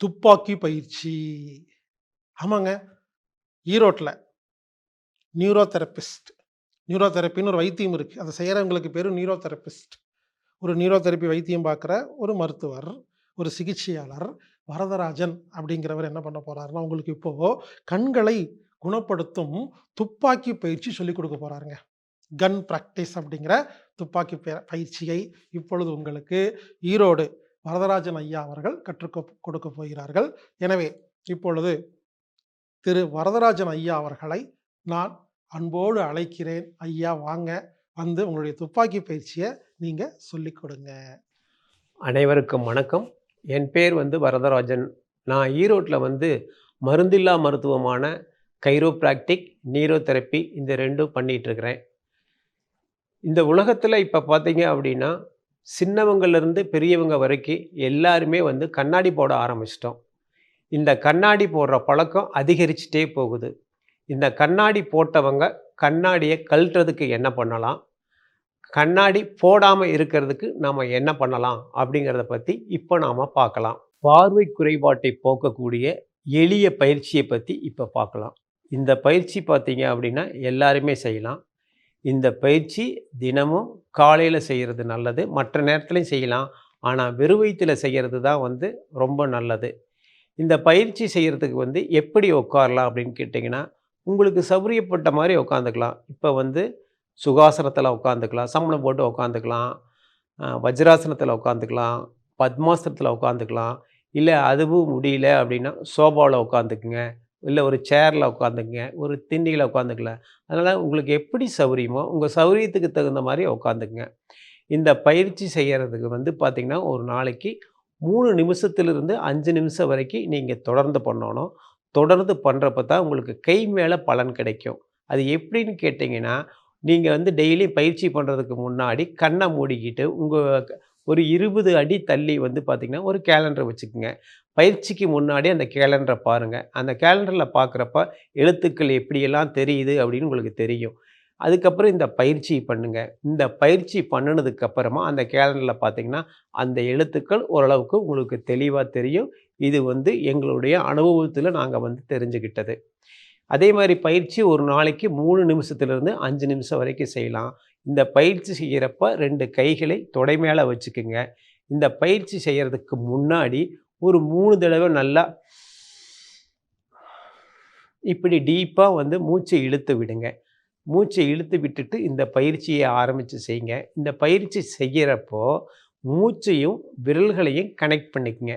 துப்பாக்கி பயிற்சி. ஆமாங்க. ஈரோட்டில் நியூரோ தெரப்பிஸ்ட் நியூரோ தெரப்பின்னு ஒரு வைத்தியம் இருக்குது அதை செய்கிறவங்களுக்கு பேர் நியூரோ தெரப்பிஸ்ட் ஒரு நியூரோ தெரப்பி வைத்தியம் பார்க்குற ஒரு மருத்துவர் ஒரு சிகிச்சையாளர் வரதராஜன் அப்படிங்கிறவர் என்ன பண்ண போகிறாருன்னா உங்களுக்கு இப்போது கண்களை குணப்படுத்தும் துப்பாக்கி பயிற்சி சொல்லிக் கொடுக்க போகிறாருங்க கன் ப்ராக்டிஸ் அப்படிங்கிற துப்பாக்கி பய- பயிற்சியை இப்பொழுது உங்களுக்கு ஈரோடு வரதராஜன் ஐயா அவர்கள் கற்றுக் கொடுக்க போகிறார்கள். எனவே இப்பொழுது திரு வரதராஜன் ஐயா அவர்களை நான் அன்போடு அழைக்கிறேன். ஐயா வாங்க வந்து உங்களுடைய துப்பாக்கி பயிற்சியை நீங்கள் சொல்லிக் கொடுங்க. அனைவருக்கும் வணக்கம். என் பேர் வந்து வரதராஜன். நான் ஈரோட்டில் வந்து மருந்தில்லா மருத்துவமான கைரோப்ராக்டிக் நீரோதெரப்பி இந்த ரெண்டும் பண்ணிகிட்ருக்கிறேன் இந்த உலகத்தில் இப்போ பார்த்தீங்க அப்படின்னா சின்னவங்கள்லேருந்து பெரியவங்க வரைக்கும் எல்லாருமே வந்து கண்ணாடி போட ஆரம்பிச்சிட்டோம். இந்த கண்ணாடி போடுற பழக்கம் அதிகரிச்சுட்டே போகுது. இந்த கண்ணாடி போட்டவங்க கண்ணாடியை கழட்டுறதுக்கு என்ன பண்ணலாம்? கண்ணாடி போடாமல் இருக்கிறதுக்கு நாம் என்ன பண்ணலாம்? அப்படிங்கிறத பற்றி இப்போ நாம் பார்க்கலாம். பார்வை குறைபாட்டை போக்கக்கூடிய எளிய பயிற்சியை பற்றி இப்போ பார்க்கலாம். இந்த பயிற்சி பார்த்தீங்க அப்படின்னா எல்லாருமே செய்யலாம். இந்த பயிற்சி தினமும் காலையில் செய்கிறது நல்லது. மற்ற நேரத்துலையும் செய்யலாம். ஆனால் வெறும் வயிற்றில் செய்கிறது தான் வந்து ரொம்ப நல்லது. இந்த பயிற்சி செய்கிறதுக்கு வந்து எப்படி உட்காரலாம் அப்படின்னு கேட்டிங்கன்னா உங்களுக்கு சௌரியப்பட்ட மாதிரி உட்காந்துக்கலாம். இப்போ வந்து சுகாசனத்தில் உட்காந்துக்கலாம். சமணம் போட்டு உட்காந்துக்கலாம். வஜ்ராசனத்தில் உட்காந்துக்கலாம். பத்மாசனத்தில் உட்காந்துக்கலாம். இல்லை அதுவும் முடியல அப்படின்னா சோபாவில் உட்காந்துக்குங்க. இல்லை ஒரு சேரில் உட்காந்துக்குங்க ஒரு திண்டியில் உட்காந்துக்கல. அதனால் உங்களுக்கு எப்படி சௌகரியமோ உங்கள் சௌரியத்துக்கு தகுந்த மாதிரி உட்காந்துக்குங்க. இந்த பயிற்சி செய்கிறதுக்கு வந்து பார்த்திங்கன்னா ஒரு நாளைக்கு மூணு நிமிஷத்துலேருந்து அஞ்சு நிமிஷம் வரைக்கும் நீங்கள் தொடர்ந்து பண்ணணும். தொடர்ந்து பண்ணுறப்ப தான் உங்களுக்கு கை மேலே பலன் கிடைக்கும். அது எப்படின்னு கேட்டிங்கன்னா நீங்கள் வந்து டெய்லி பயிற்சி பண்ணுறதுக்கு முன்னாடி கண்ணை மூடிக்கிட்டு உங்கள் ஒரு இருபது அடி தள்ளி வந்து பார்த்திங்கன்னா ஒரு கேலண்டர் வச்சுக்கோங்க. பயிற்சிக்கு முன்னாடி அந்த கேலண்டரை பாருங்கள் அந்த கேலண்டரில் பார்க்குறப்ப எழுத்துக்கள் எப்படியெல்லாம் தெரியுது அப்படின்னு உங்களுக்கு தெரியும். அதுக்கப்புறம் இந்த பயிற்சி பண்ணுங்கள் இந்த பயிற்சி பண்ணினதுக்கப்புறமா அந்த கேலண்டரில் பார்த்திங்கன்னா அந்த எழுத்துக்கள் ஓரளவுக்கு உங்களுக்கு தெளிவாக தெரியும். இது வந்து எங்களுடைய அனுபவத்தில் நாங்கள் வந்து தெரிஞ்சுக்கிட்டது அதே மாதிரி பயிற்சி ஒரு நாளைக்கு மூணு நிமிஷத்துலேருந்து அஞ்சு நிமிஷம் வரைக்கும் செய்யலாம். இந்த பயிற்சி செய்கிறப்ப ரெண்டு கைகளை தொடை மேலே வச்சுக்குங்க. இந்த பயிற்சி செய்கிறதுக்கு முன்னாடி ஒரு மூணு தடவை நல்லா இப்படி டீப்பாக வந்து மூச்சை இழுத்து விடுங்க. மூச்சை இழுத்து விட்டுட்டு இந்த பயிற்சியை ஆரம்பித்து செய்யுங்க. இந்த பயிற்சி செய்கிறப்போ மூச்சையும் விரல்களையும் கனெக்ட் பண்ணிக்கங்க.